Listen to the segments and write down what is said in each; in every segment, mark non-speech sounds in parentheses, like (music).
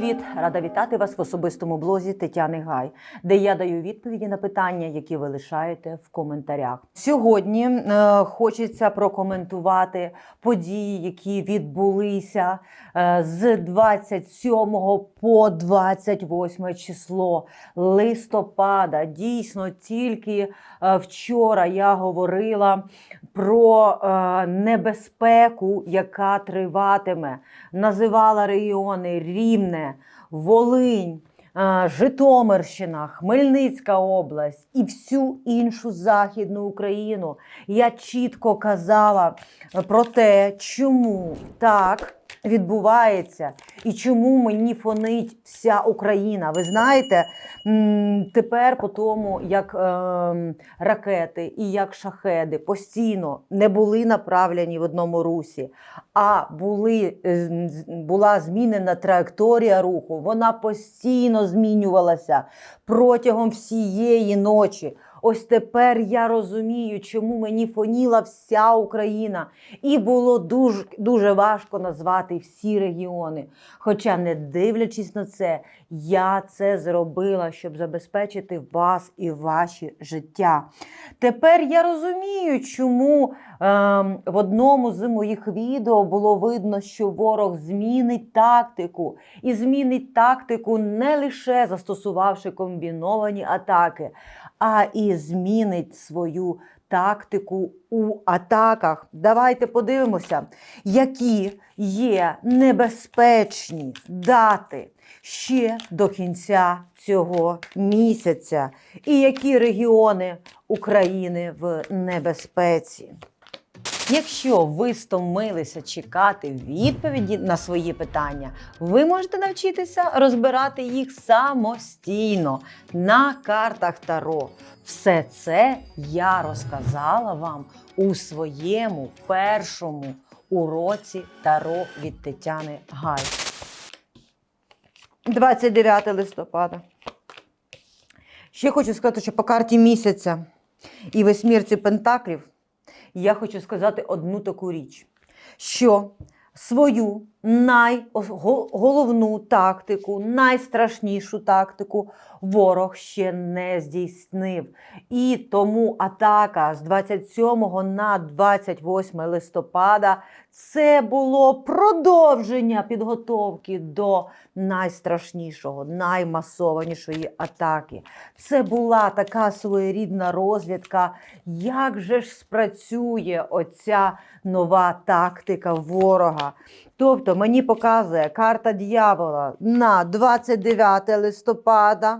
привіт! Рада вітати вас в особистому блозі Тетяни Гай, де я даю відповіді на питання, які ви лишаєте в коментарях. Сьогодні е, хочеться прокоментувати події, які відбулися е, з 27 по 28 число листопада. Дійсно, тільки е, вчора я говорила про е, небезпеку, яка триватиме. Називала регіони Рівне, Волинь, Житомирщина, Хмельницька область і всю іншу Західну Україну. Я чітко казала про те, чому так відбувається і чому мені фонить вся Україна. Ви знаєте, тепер по тому, як ем, ракети і як шахеди постійно не були направлені в одному русі, а були, е, була змінена траєкторія руху, вона постійно змінювалася протягом всієї ночі. Ось тепер я розумію, чому мені фоніла вся Україна, і було дуже, дуже важко назвати всі регіони. Хоча, не дивлячись на це, я це зробила, щоб забезпечити вас і ваші життя. Тепер я розумію, чому ем, в одному з моїх відео було видно, що ворог змінить тактику. І змінить тактику не лише застосувавши комбіновані атаки, а і змінить свою тактику у атаках. Давайте подивимося, які є небезпечні дати ще до кінця цього місяця, і які регіони України в небезпеці. Якщо ви стомилися чекати відповіді на свої питання, ви можете навчитися розбирати їх самостійно на картах Таро. Все це я розказала вам у своєму першому уроці Таро від Тетяни Гай. 29 листопада. Ще хочу сказати, що по карті місяця і восьмірці Пентаклів я хочу сказати одну таку річ, що свою найголовну тактику, найстрашнішу тактику ворог ще не здійснив. І тому атака з 27 на 28 листопада це було продовження підготовки до найстрашнішого, наймасованішої атаки. Це була така своєрідна розвідка, як же ж спрацює оця нова тактика ворога. Тобто мені показує карта дьявола на 29 листопада.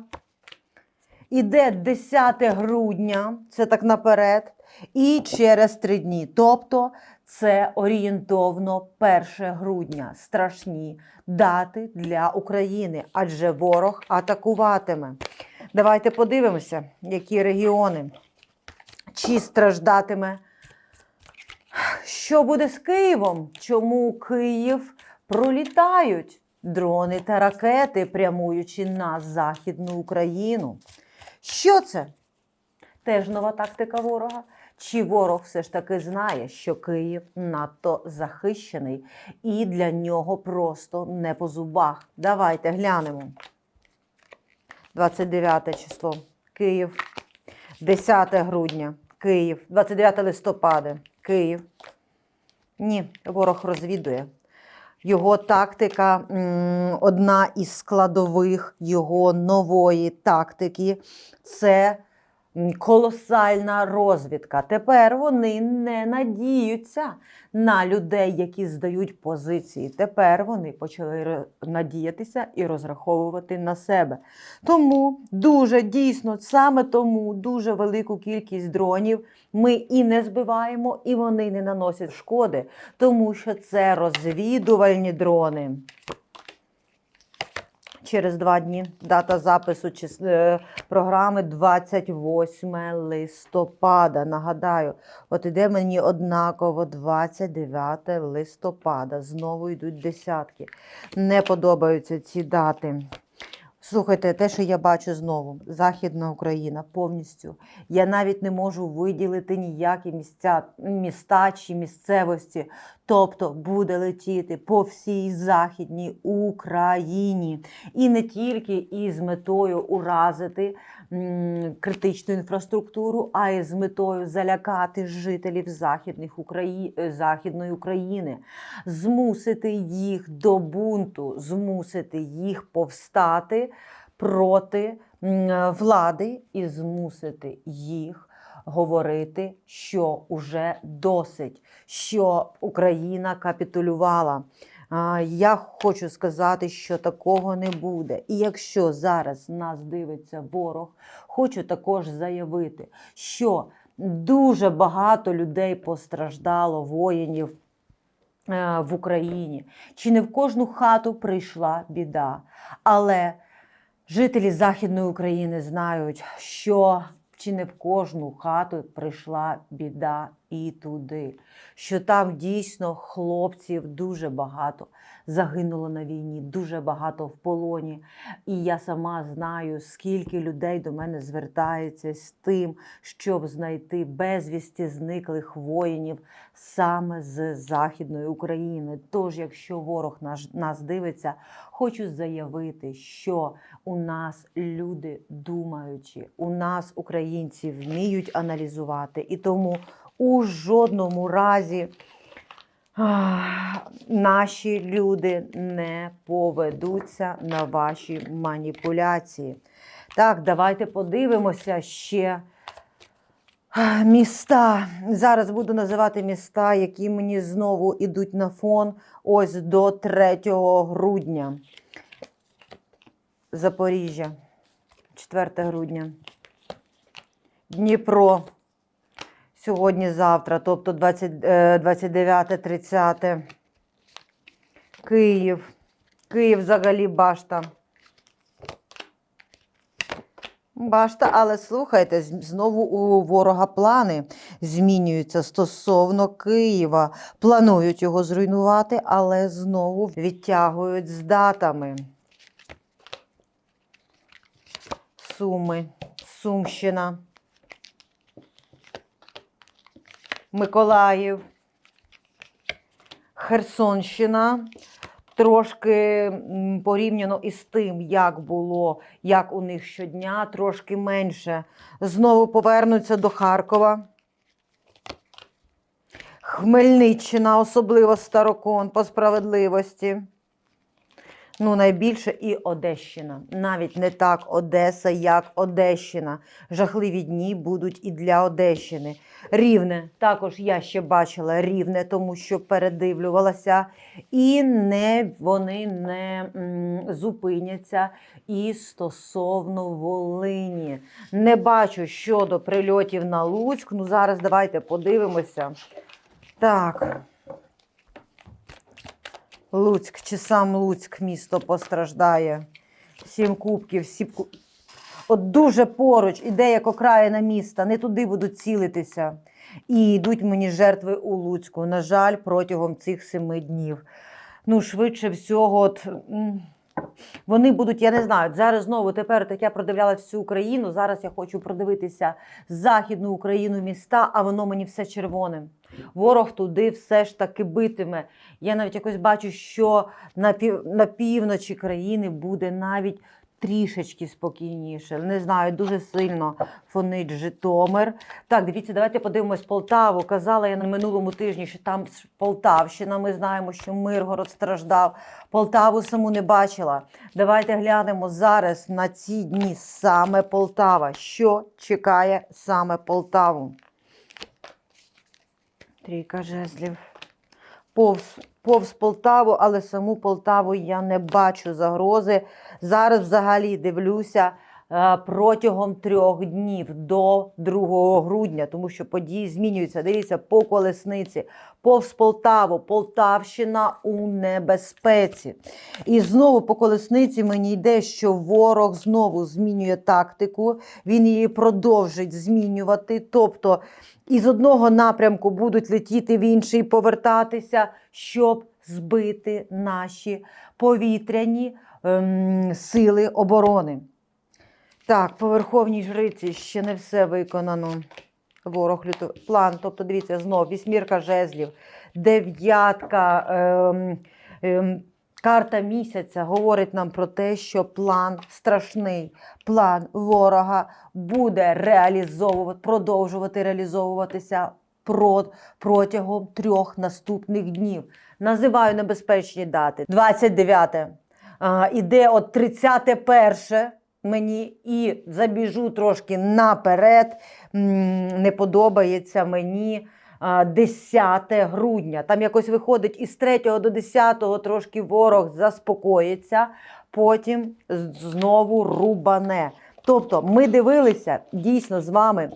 Іде 10 грудня, це так наперед, і через три дні. Тобто це орієнтовно 1 грудня. Страшні дати для України, адже ворог атакуватиме. Давайте подивимося, які регіони. Чи страждатиме що буде з Києвом? Чому Київ пролітають дрони та ракети, прямуючи на Західну Україну? Що це? Теж нова тактика ворога. Чи ворог все ж таки знає, що Київ надто захищений і для нього просто не по зубах? Давайте глянемо. 29 число. Київ. 10 грудня. Київ. 29 листопада. Київ. Ні, ворог розвідує. Його тактика одна із складових його нової тактики це колосальна розвідка. Тепер вони не надіються на людей, які здають позиції. Тепер вони почали надіятися і розраховувати на себе. Тому дуже дійсно, саме тому дуже велику кількість дронів ми і не збиваємо, і вони не наносять шкоди, тому що це розвідувальні дрони. Через два дні дата запису е, програми 28 листопада. Нагадаю, от іде мені однаково 29 листопада. Знову йдуть десятки. Не подобаються ці дати. Слухайте, те, що я бачу знову, Західна Україна повністю. Я навіть не можу виділити ніякі місця, міста чи місцевості. Тобто буде летіти по всій Західній Україні. І не тільки із метою уразити критичну інфраструктуру, а й з метою залякати жителів Західних Украї... е, Західної України, змусити їх до бунту, змусити їх повстати проти влади і змусити їх говорити, що уже досить, що Україна капітулювала. Я хочу сказати, що такого не буде. І якщо зараз нас дивиться ворог, хочу також заявити, що дуже багато людей постраждало, воїнів е, в Україні. Чи не в кожну хату прийшла біда. Але жителі Західної України знають, що чи не в кожну хату прийшла біда і туди, що там дійсно хлопців дуже багато загинуло на війні, дуже багато в полоні. І я сама знаю, скільки людей до мене звертається з тим, щоб знайти безвісті зниклих воїнів саме з Західної України. Тож, якщо ворог наш, нас дивиться, хочу заявити, що у нас люди думаючі, у нас українці вміють аналізувати, і тому у жодному разі. Наші люди не поведуться на ваші маніпуляції. Так, давайте подивимося ще міста. Зараз буду називати міста, які мені знову йдуть на фон ось до 3 грудня. Запоріжжя, 4 грудня. Дніпро. Сьогодні-завтра, тобто 20, е, 29-30. Київ. Київ взагалі башта. Башта, але слухайте, знову у ворога плани змінюються стосовно Києва. Планують його зруйнувати, але знову відтягують з датами. Суми, Сумщина. Миколаїв, Херсонщина. Трошки порівняно із тим, як було, як у них щодня, трошки менше. Знову повернуться до Харкова. Хмельниччина, особливо Старокон, по справедливості. Ну, найбільше і Одещина. Навіть не так Одеса, як Одещина. Жахливі дні будуть і для Одещини. Рівне, також я ще бачила рівне, тому що передивлювалася, і не, вони не м, зупиняться і стосовно Волині. Не бачу щодо прильотів на Луцьк. Ну, зараз давайте подивимося. Так. Луцьк чи сам Луцьк місто постраждає. Сім кубків, сім кубків. От дуже поруч, іде як окраїна міста, не туди будуть цілитися. І йдуть мені жертви у Луцьку. На жаль, протягом цих семи днів. Ну, швидше всього, от, вони будуть, я не знаю, зараз знову тепер так я продивляла всю Україну. Зараз я хочу продивитися Західну Україну міста, а воно мені все червоне. Ворог туди все ж таки битиме. Я навіть якось бачу, що на, пів, на півночі країни буде навіть трішечки спокійніше. Не знаю, дуже сильно фонить Житомир. Так, дивіться, давайте подивимось Полтаву. Казала я на минулому тижні, що там Полтавщина. Ми знаємо, що Миргород страждав. Полтаву саму не бачила. Давайте глянемо зараз на ці дні саме Полтава. Що чекає саме Полтаву? Трійка жезлів. Повз, повз Полтаву, але саму Полтаву я не бачу загрози. Зараз взагалі дивлюся протягом трьох днів до 2 грудня, тому що події змінюються. Дивіться, по колесниці, повз Полтаву, Полтавщина у небезпеці. І знову по колесниці мені йде, що ворог знову змінює тактику, він її продовжить змінювати. Тобто із одного напрямку будуть летіти в інший, повертатися, щоб збити наші повітряні ем, сили оборони. Так, по верховній жриці ще не все виконано. Ворог люту... план. Тобто, дивіться, знов вісьмірка жезлів, дев'ятка, ем, ем, карта місяця говорить нам про те, що план страшний, план ворога буде реалізовувати, продовжувати реалізовуватися протягом трьох наступних днів. Називаю небезпечні дати. 29 а, іде от 31 мені і забіжу трошки наперед. Не подобається мені 10 грудня. Там якось виходить із 3 до 10 трошки ворог заспокоїться, потім знову рубане. Тобто ми дивилися дійсно з вами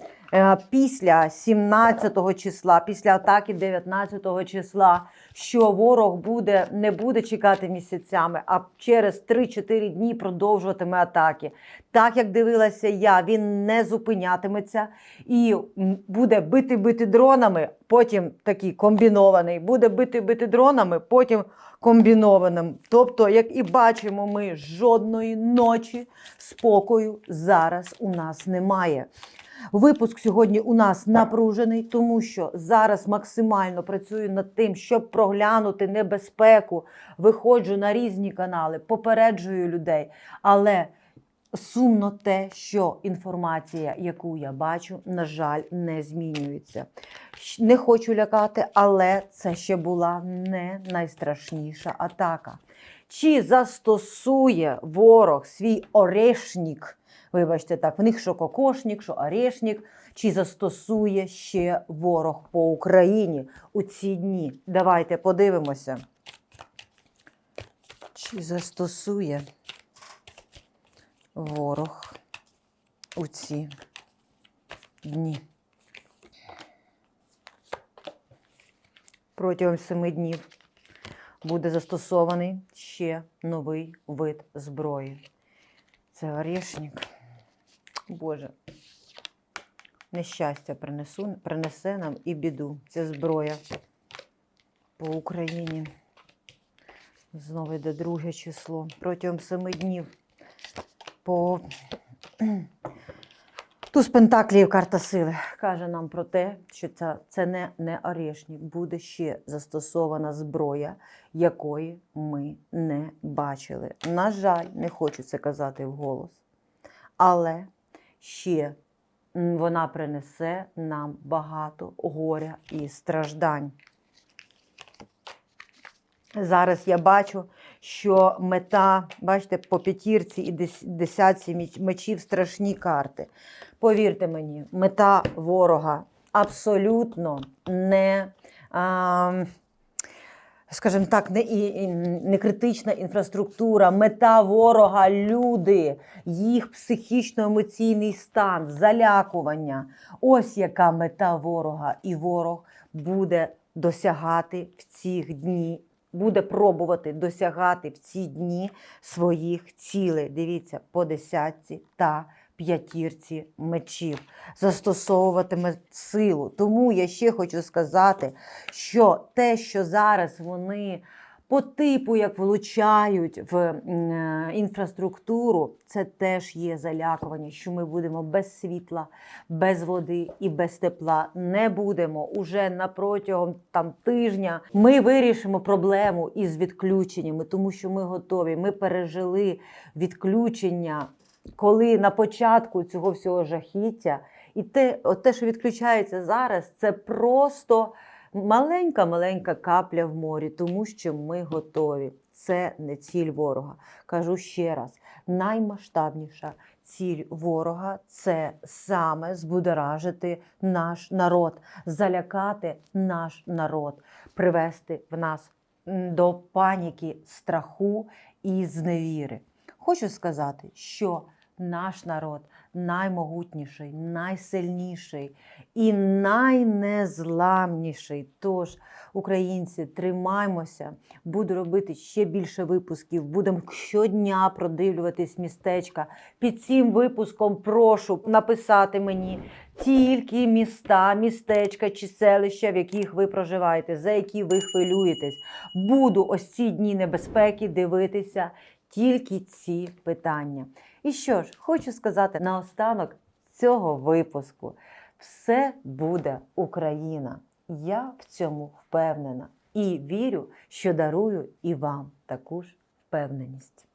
після 17 числа, після атаки 19 числа, що ворог буде, не буде чекати місяцями, а через 3-4 дні продовжуватиме атаки. Так як дивилася я, він не зупинятиметься і буде бити-бити дронами, потім такий комбінований, буде бити-бити дронами, потім комбінованим. Тобто, як і бачимо, ми жодної ночі спокою зараз у нас немає. Випуск сьогодні у нас напружений, тому що зараз максимально працюю над тим, щоб проглянути небезпеку. Виходжу на різні канали, попереджую людей. Але сумно те, що інформація, яку я бачу, на жаль, не змінюється. Не хочу лякати, але це ще була не найстрашніша атака. Чи застосує ворог свій орешник? Вибачте, так, в них що кокошник, що орешник, чи застосує ще ворог по Україні у ці дні? Давайте подивимося. Чи застосує ворог у ці дні? Протягом семи днів буде застосований ще новий вид зброї. Це орешник. Боже, нещастя принесу, принесе нам і біду. Ця зброя по Україні. Знову йде друге число. Протягом семи днів по (clears throat) Туз Пентаклів карта сили каже нам про те, що це, це не, не орешник, буде ще застосована зброя, якої ми не бачили. На жаль, не хочу це казати вголос, але ще вона принесе нам багато горя і страждань. Зараз я бачу, що мета, бачите, по п'ятірці і десятці мечів страшні карти. Повірте мені, мета ворога абсолютно не, а, скажімо так, не, і- не критична інфраструктура. Мета ворога люди, їх психічно-емоційний стан, залякування. Ось яка мета ворога. І ворог буде досягати в ці дні. Буде пробувати досягати в ці дні своїх цілей. Дивіться, по десятці та п'ятірці мечів, застосовуватиме силу. Тому я ще хочу сказати, що те, що зараз вони по типу як влучають в е, інфраструктуру, це теж є залякування, що ми будемо без світла, без води і без тепла. Не будемо уже на протягом там тижня. Ми вирішимо проблему із відключеннями, тому що ми готові. Ми пережили відключення коли на початку цього всього жахіття, і те, от те, що відключається зараз, це просто маленька-маленька капля в морі, тому що ми готові. Це не ціль ворога. Кажу ще раз: наймасштабніша ціль ворога це саме збудоражити наш народ, залякати наш народ, привести в нас до паніки, страху і зневіри. Хочу сказати, що наш народ наймогутніший, найсильніший і найнезламніший. Тож, українці, тримаймося, буду робити ще більше випусків. Будемо щодня продивлюватись містечка. Під цим випуском прошу написати мені тільки міста, містечка чи селища, в яких ви проживаєте, за які ви хвилюєтесь. Буду ось ці дні небезпеки дивитися тільки ці питання. І що ж, хочу сказати наостанок цього випуску: все буде Україна. Я в цьому впевнена і вірю, що дарую і вам таку ж впевненість.